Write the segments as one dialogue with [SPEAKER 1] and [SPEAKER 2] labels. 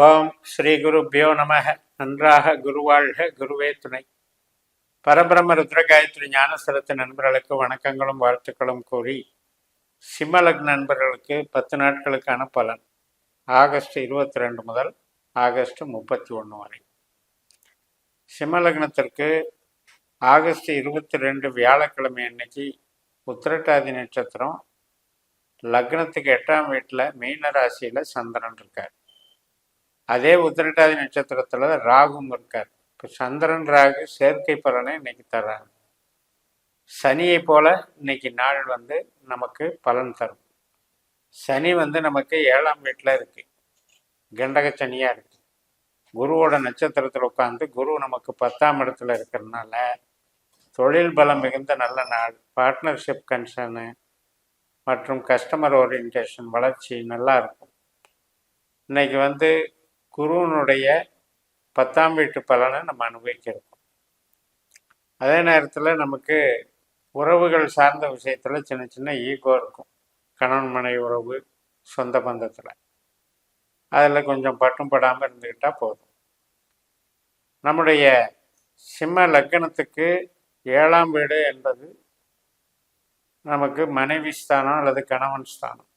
[SPEAKER 1] ஓம் ஸ்ரீ குருப்பியோ நமக நன்றாக குருவாழ்க குருவே துணை. பரபிரம ருத்ரகாயத்ரி ஞானஸ்தலத்து நண்பர்களுக்கு வணக்கங்களும் வாழ்த்துக்களும் கூறி சிம்மலக் நண்பர்களுக்கு பத்து நாட்களுக்கான பலன். ஆகஸ்ட் இருபத்தி ரெண்டு முதல் ஆகஸ்ட் முப்பத்தி ஒன்று வரை. சிம்மலக்னத்திற்கு ஆகஸ்ட் இருபத்தி ரெண்டு வியாழக்கிழமை அன்னைக்கு உத்திரட்டாதி நட்சத்திரம். லக்னத்துக்கு எட்டாம் வீட்டில் மீன ராசியில் சந்திரன் இருக்கார். அதே உத்திரட்டாதி நட்சத்திரத்தில் தான் ராகும் இருக்கார். இப்போ சந்திரன் ராகு செயற்கை பலனை இன்னைக்கு தர்றாங்க சனியை போல இன்னைக்கு நாள் வந்து நமக்கு பலன் தரும். சனி வந்து நமக்கு ஏழாம் வீட்டில் இருக்கு. கண்டக சனியாக இருக்கு. குருவோட நட்சத்திரத்தில் உட்காந்து குரு நமக்கு பத்தாம் இடத்துல இருக்கிறதுனால தொழில் பலம் மிகுந்த நல்ல நாள் பார்ட்னர்ஷிப் கன்சர்னு மற்றும் கஸ்டமர் ஓரியன்டேஷன் வளர்ச்சி நல்லா இருக்கும். இன்னைக்கு வந்து குருவனுடைய பத்தாம் வீட்டு பலனை நம்ம அனுபவிக்கிறோம். அதே நேரத்தில் நமக்கு உறவுகள் சார்ந்த விஷயத்தில் சின்ன சின்ன ஈகோ இருக்கும். கணவன் மனை உறவு சொந்த பந்தத்தில். அதில் கொஞ்சம் பட்டும் படாமல் இருந்துக்கிட்டால் போதும். நம்முடைய சிம்ம லக்கணத்துக்கு ஏழாம் வீடு என்பது நமக்கு மனைவி ஸ்தானம் அல்லது கணவன் ஸ்தானம்.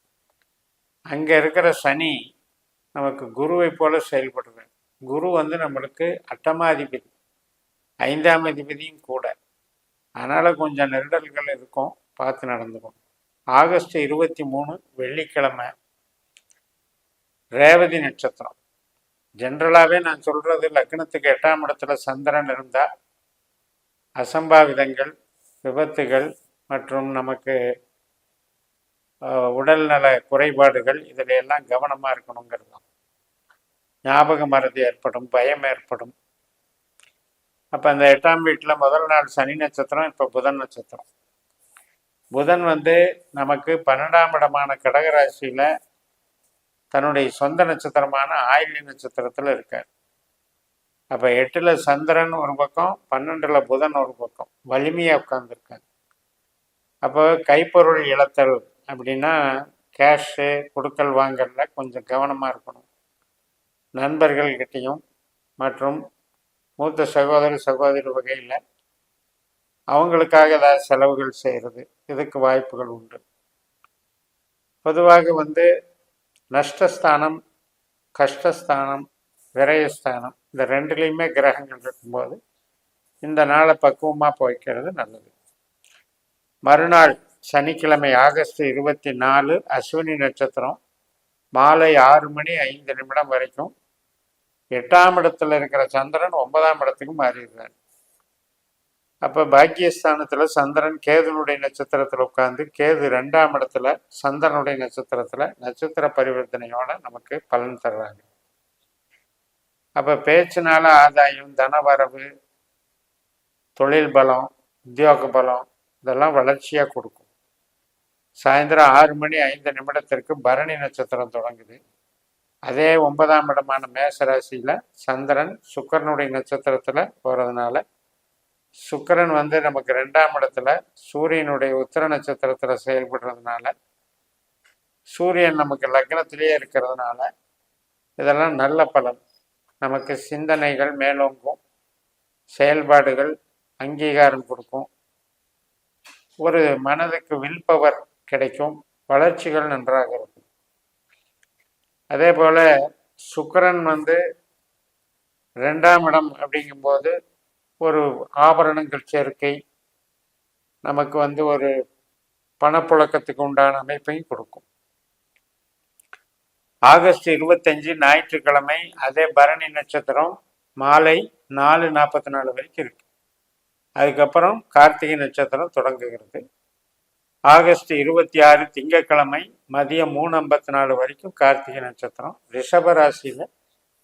[SPEAKER 1] அங்கே இருக்கிற சனி நமக்கு குருவை போல செயல்படுவேன். குரு வந்து நம்மளுக்கு அட்டமாதிபதி ஐந்தாம் அதிபதியும் கூட. அதனால் கொஞ்சம் நெருடல்கள் இருக்கும். பார்த்து நடந்துக்கும் ஆகஸ்ட் இருபத்தி மூணு வெள்ளிக்கிழமை. ரேவதி நட்சத்திரம். ஜென்ரலாகவே நான் சொல்கிறது லக்னத்துக்கு எட்டாம் இடத்துல சந்திரன் இருந்தால் அசம்பாவிதங்கள் விபத்துகள் மற்றும் நமக்கு உடல்நல குறைபாடுகள் இதில் எல்லாம் கவனமாக இருக்கணுங்கிறது தான். ஞாபக மறதி ஏற்படும் பயம் ஏற்படும். அப்போ அந்த எட்டாம் வீட்டில் முதல் நாள் சனி நட்சத்திரம் இப்போ புதன் நட்சத்திரம். புதன் வந்து நமக்கு பன்னெண்டாம் இடமான கடகராசியில் தன்னுடைய சொந்த நட்சத்திரமான ஆயிலி நட்சத்திரத்தில் இருக்கார். அப்போ எட்டில் சந்திரன் ஒரு பக்கம் பன்னெண்டில் புதன் ஒரு பக்கம் வலிமையாக உட்காந்துருக்காரு அப்போ கைப்பொருள் இழத்தல் அப்படின்னா கேஷு கொடுக்கல் வாங்கல கொஞ்சம் கவனமாக இருக்கணும். நண்பர்கள்கிட்டையும் மற்றும் மூத்த சகோதர சகோதரி வகையில் அவங்களுக்காக ஏதாவது செலவுகள் செய்கிறது இதுக்கு வாய்ப்புகள் உண்டு. பொதுவாக வந்து நஷ்டஸ்தானம் கஷ்டஸ்தானம் விரயஸ்தானம் இந்த ரெண்டுலேயுமே கிரகங்கள் இருக்கும்போது இந்த நாளை பக்குவமாக போய்க்கிறது நல்லது. மறுநாள் சனிக்கிழமை ஆகஸ்ட் இருபத்தி நாலு அஸ்வினி நட்சத்திரம் மாலை ஆறு மணி ஐந்து நிமிடம் வரைக்கும் எட்டாம் இடத்துல இருக்கிற சந்திரன் ஒன்பதாம் இடத்துக்கு மாறிடுறார். அப்போ பாக்கியஸ்தானத்தில் சந்திரன் கேதுனுடைய நட்சத்திரத்தில் உட்காந்து கேது ரெண்டாம் இடத்துல சந்திரனுடைய நட்சத்திரத்தில் நட்சத்திர பரிவர்த்தனையோட நமக்கு பலன் தர்றாங்க அப்போ பேச்சுனால ஆதாயம் தனவரவு தொழில் பலம் உத்தியோக பலம் இதெல்லாம் வளர்ச்சியாக கொடுக்கும். சாயந்தரம் ஆறு மணி ஐந்து நிமிடத்திற்கு பரணி நட்சத்திரம் தொடங்குது. அதே ஒன்பதாம் இடமான மேசராசியில் சந்திரன் சுக்கரனுடைய நட்சத்திரத்தில் போகிறதுனால சுக்கரன் வந்து நமக்கு ரெண்டாம் இடத்துல சூரியனுடைய உத்திர நட்சத்திரத்தில் செயல்படுறதுனால சூரியன் நமக்கு லக்னத்திலேயே இருக்கிறதுனால இதெல்லாம் நல்ல பலன். நமக்கு சிந்தனைகள் மேலோங்கும். செயல்பாடுகள் அங்கீகாரம் கொடுக்கும். ஒரு மனதுக்கு வில் பவர் கிடைக்கும். வளர்ச்சிகள் நன்றாக இருக்கும். அதே போல் சுக்கரன் வந்து ரெண்டாம் இடம் அப்படிங்கும்போது ஒரு ஆபரணங்கள் சேர்க்கை நமக்கு வந்து ஒரு பணப்புழக்கத்துக்கு உண்டான அமைப்பையும் கொடுக்கும். ஆகஸ்ட் இருபத்தஞ்சு ஞாயிற்றுக்கிழமை அதே பரணி நட்சத்திரம் மாலை நாலு நாற்பத்தி நாலு வரைக்கும் இருக்கு. அதுக்கப்புறம் கார்த்திகை நட்சத்திரம் தொடங்குகிறது. ஆகஸ்ட் இருபத்தி ஆறு திங்கக்கிழமை மதியம் மூணு ஐம்பத்தி நாலு வரைக்கும் கார்த்திகை நட்சத்திரம். ரிஷப ராசியில்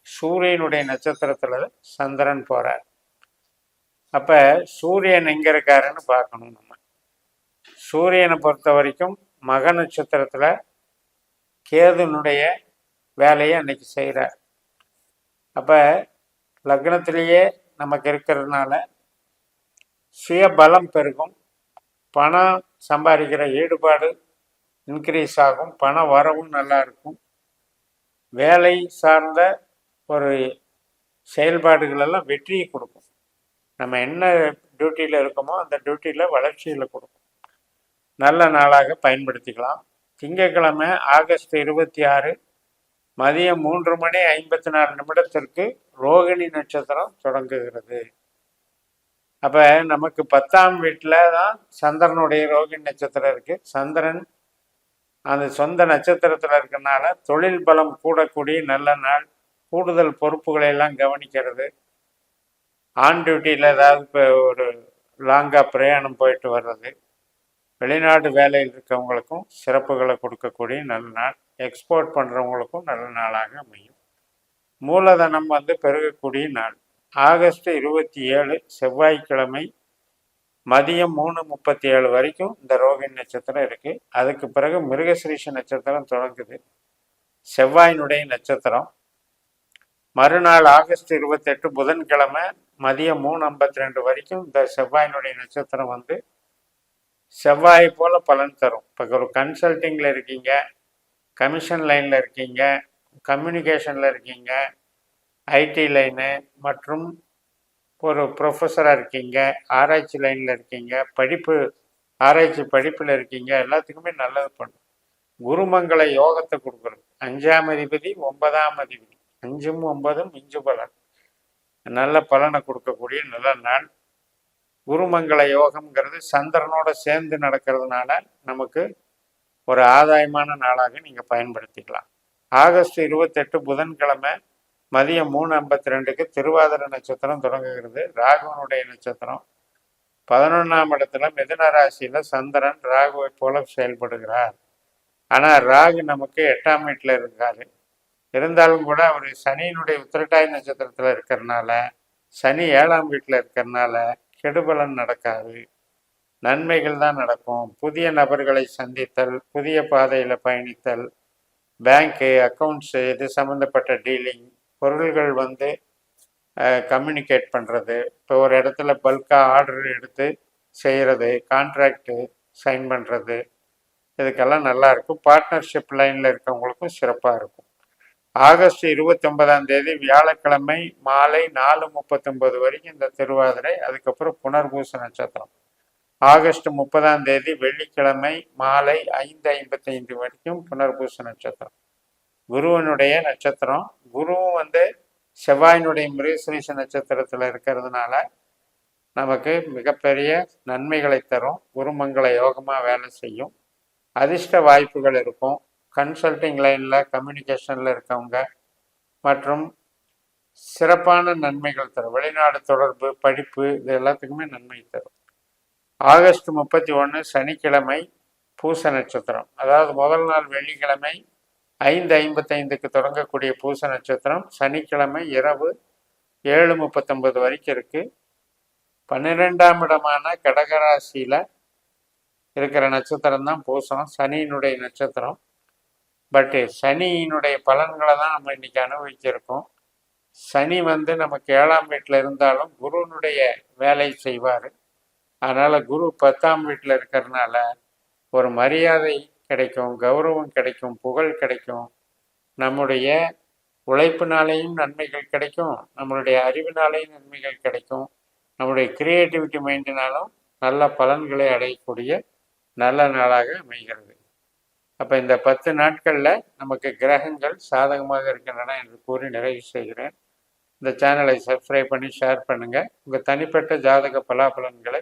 [SPEAKER 1] சூரியனுடைய நட்சத்திரத்தில் சந்திரன் போகிறார் அப்போ சூரியன் எங்கே இருக்காருன்னு பார்க்கணும் நம்ம. சூரியனை பொறுத்த வரைக்கும் மக நட்சத்திரத்தில் கேதுனுடைய வேலையை அன்னைக்கு செய்கிறார் அப்போ லக்னத்திலேயே நமக்கு இருக்கிறதுனால சுய பலம் பெருகும். பணம் சம்பாதிக்கிற ஈடுபாடு இன்க்ரீஸ் ஆகும் பண வரவும் நல்லா இருக்கும். வேலை சார்ந்த ஒரு செயல்பாடுகளெல்லாம் வெற்றியை கொடுக்கும். நம்ம என்ன டியூட்டியில் இருக்கோமோ அந்த டியூட்டியில் வளர்ச்சியில் கொடுக்கும். நல்ல நாளாக பயன்படுத்திக்கலாம். திங்கட்கிழமை ஆகஸ்ட் இருபத்தி ஆறு மதியம் மூன்று மணி ஐம்பத்தி நாலு நிமிடத்திற்கு ரோகிணி நட்சத்திரம் தொடங்குகிறது. அப்போ நமக்கு பத்தாம் வீட்டில் தான் சந்திரனுடைய ரோகிணி நட்சத்திரம் இருக்குது சந்திரன் அந்த சொந்த நட்சத்திரத்தில் இருக்கனால தொழில் பலம் கூடக்கூடிய நல்ல நாள் கூடுதல் பொறுப்புகளை எல்லாம் கவனிக்கிறது. ஆன் டியூட்டியில் ஏதாவது இப்போ ஒரு லாங்காக பிரயாணம் போயிட்டு வர்றது. வெளிநாடு வேலையில் இருக்கவங்களுக்கும் சிறப்புகளை கொடுக்கக்கூடிய நல்ல நாள் எக்ஸ்போர்ட் பண்ணுறவங்களுக்கும் நல்ல நாளாக அமையும். மூலதனம் வந்து பெருகக்கூடிய நாள். ஆகஸ்ட் இருபத்தி ஏழு செவ்வாய்க்கிழமை மதியம் மூணு முப்பத்தி ஏழு வரைக்கும் இந்த ரோகிணி நட்சத்திரம் இருக்குது அதுக்கு பிறகு மிருகசிரீஷ நட்சத்திரம் தொடங்குது. செவ்வாயினுடைய நட்சத்திரம். மறுநாள் ஆகஸ்ட் இருபத்தெட்டு புதன்கிழமை மதியம் மூணு ஐம்பத்தி ரெண்டு வரைக்கும் இந்த செவ்வாயினுடைய நட்சத்திரம் வந்து செவ்வாய் போல் பலன் தரும். இப்போ ஒரு கன்சல்டிங்கில் இருக்கீங்க கமிஷன் லைனில் இருக்கீங்க கம்யூனிகேஷனில் இருக்கீங்க ஐடி லைனு மற்றும் ஒரு ப்ரொஃபஸராக இருக்கீங்க ஆராய்ச்சி லைனில் இருக்கீங்க படிப்பு ஆராய்ச்சி படிப்பில் இருக்கீங்க எல்லாத்துக்குமே நல்லது பண்ணும். குருமங்கள யோகத்தை கொடுக்குறது. அஞ்சாம் அதிபதி ஒன்பதாம் அதிபதி. அஞ்சும் ஒன்பதும் இஞ்சு பலன். நல்ல பலனை கொடுக்கக்கூடிய நல்ல நாள். குருமங்கள யோகம்ங்கிறது சந்திரனோட சேர்ந்து நடக்கிறதுனால நமக்கு ஒரு ஆதாயமான நாளாக நீங்கள் பயன்படுத்திக்கலாம். ஆகஸ்ட் இருபத்தெட்டு புதன்கிழமை மதியம் மூணு ஐம்பத்தி ரெண்டுக்கு திருவாதிர நட்சத்திரம் தொடங்குகிறது. ராகுவனுடைய நட்சத்திரம் பதினொன்றாம் இடத்துல மிதுன ராசியில் சந்திரன் ராகுவை போல செயல்படுகிறார். ஆனால் ராகு நமக்கு எட்டாம் வீட்டில் இருக்கார். இருந்தாலும் கூட அவர் சனியினுடைய உத்திரட்டாய் நட்சத்திரத்தில் இருக்கிறனால சனி ஏழாம் வீட்டில் இருக்கிறனால கெடுபலன் நடக்காது. நன்மைகள் தான் நடக்கும். புதிய நபர்களை சந்தித்தல் புதிய பாதையில் பயணித்தல் பேங்க்கு அக்கௌண்ட்ஸு இது சம்மந்தப்பட்ட டீலிங் பொருள்கள் வந்து கம்யூனிகேட் பண்ணுறது இப்போ ஒரு இடத்துல பல்காக ஆர்டர் எடுத்து செய்கிறது கான்ட்ராக்டு சைன் பண்ணுறது இதுக்கெல்லாம் நல்லாயிருக்கும் பார்ட்னர்ஷிப் லைனில் இருக்கவங்களுக்கும் சிறப்பாக இருக்கும். ஆகஸ்ட் இருபத்தொன்பதாம் தேதி வியாழக்கிழமை மாலை நாலு முப்பத்தொன்பது வரைக்கும் இந்த திருவாதிரை அதுக்கப்புறம் புனர்பூச நட்சத்திரம். ஆகஸ்ட் முப்பதாம் தேதி வெள்ளிக்கிழமை மாலை ஐந்து ஐம்பத்தைந்து வரைக்கும் புனர்பூச நட்சத்திரம். குருவனுடைய நட்சத்திரம். குருவும் வந்து செவ்வாயினுடைய மிருகசிரீச நட்சத்திரத்தில் இருக்கிறதுனால நமக்கு மிகப்பெரிய நன்மைகளை தரும். குருமங்கள யோகமாக வேலை செய்யும். அதிர்ஷ்ட வாய்ப்புகள் இருக்கும். கன்சல்டிங் லைனில் கம்யூனிகேஷனில் இருக்கவங்க மற்றும் சிறப்பான நன்மைகள் தரும். வெளிநாடு தொடர்பு படிப்பு இது எல்லாத்துக்குமே நன்மை தரும். ஆகஸ்ட் முப்பத்தி ஒன்று சனிக்கிழமை பூச நட்சத்திரம். அதாவது முதல் நாள் வெள்ளிக்கிழமை ஐந்து ஐம்பத்தைந்துக்கு தொடங்கக்கூடிய பூச நட்சத்திரம் சனிக்கிழமை இரவு ஏழு முப்பத்தொன்பது வரைக்கும் இருக்குது பன்னிரெண்டாம் இடமான கடகராசியில் இருக்கிற நட்சத்திரம் தான் பூசம். சனியினுடைய நட்சத்திரம். பட்டு சனியினுடைய பலன்களை தான் நம்ம இன்றைக்கி அனுபவிச்சிருக்கோம். சனி வந்து நமக்கு ஏழாம் வீட்டில் இருந்தாலும் குருனுடைய வேலை செய்வார். அதனால் குரு பத்தாம் வீட்டில் இருக்கிறதுனால ஒரு மரியாதை கிடைக்கும் கௌரவம் கிடைக்கும் புகழ் கிடைக்கும். நம்முடைய உழைப்பினாலேயும் நன்மைகள் கிடைக்கும். நம்மளுடைய அறிவினாலேயும் நன்மைகள் கிடைக்கும். நம்முடைய கிரியேட்டிவிட்டி மைண்டினாலும் நல்ல பலன்களை அடையக்கூடிய நல்ல நாளாக அமைகிறது. அப்போ இந்த பத்து நாட்களில் நமக்கு கிரகங்கள் சாதகமாக இருக்கின்றன என்று கூறி நிறைவு செய்கிறேன். இந்த சேனலை சப்ஸ்கிரைப் பண்ணி ஷேர் பண்ணுங்கள் உங்கள் தனிப்பட்ட ஜாதக பலாபலன்களை